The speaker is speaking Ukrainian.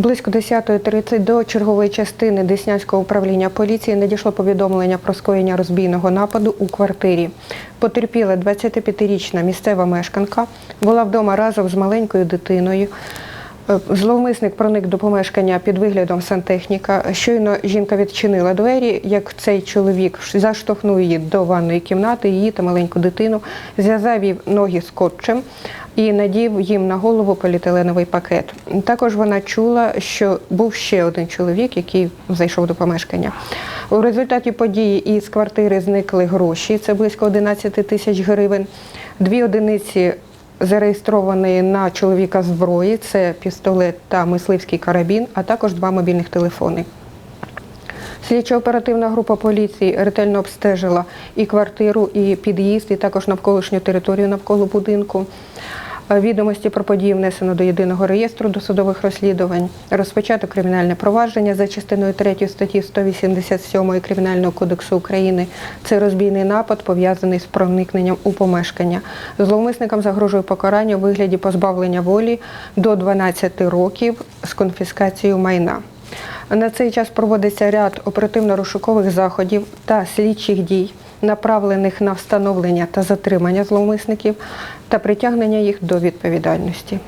Близько 10.30 до чергової частини Деснянського управління поліції надійшло повідомлення про скоєння розбійного нападу у квартирі. Потерпіла 25-річна місцева мешканка, була вдома разом з маленькою дитиною. Е, Зловмисник проник до помешкання під виглядом сантехніка. Щойно жінка відчинила двері, як цей чоловік заштовхнув її до ванної кімнати, її та маленьку дитину, зв'язав їй ноги скотчем і надів їм на голову поліетиленовий пакет. Також вона чула, що був ще один чоловік, який зайшов до помешкання. У результаті події із квартири зникли гроші, це близько 11 тисяч гривень. Дві одиниці зареєстровані на чоловіка зброї, це пістолет та мисливський карабін, а також два мобільних телефони. Слідчо-оперативна група поліції ретельно обстежила і квартиру, і під'їзд, і також навколишню територію навколо будинку. Е, Відомості про події внесено до єдиного реєстру досудових розслідувань. Розпочато кримінальне провадження за частиною 3 статті 187 Кримінального кодексу України. Це розбійний напад, пов'язаний з проникненням у помешкання. Зловмисникам загрожує покарання у вигляді позбавлення волі до 12 років з конфіскацією майна. На цей час проводиться ряд оперативно-розшукових заходів та слідчих дій, направлених на встановлення та затримання зловмисників та притягнення їх до відповідальності.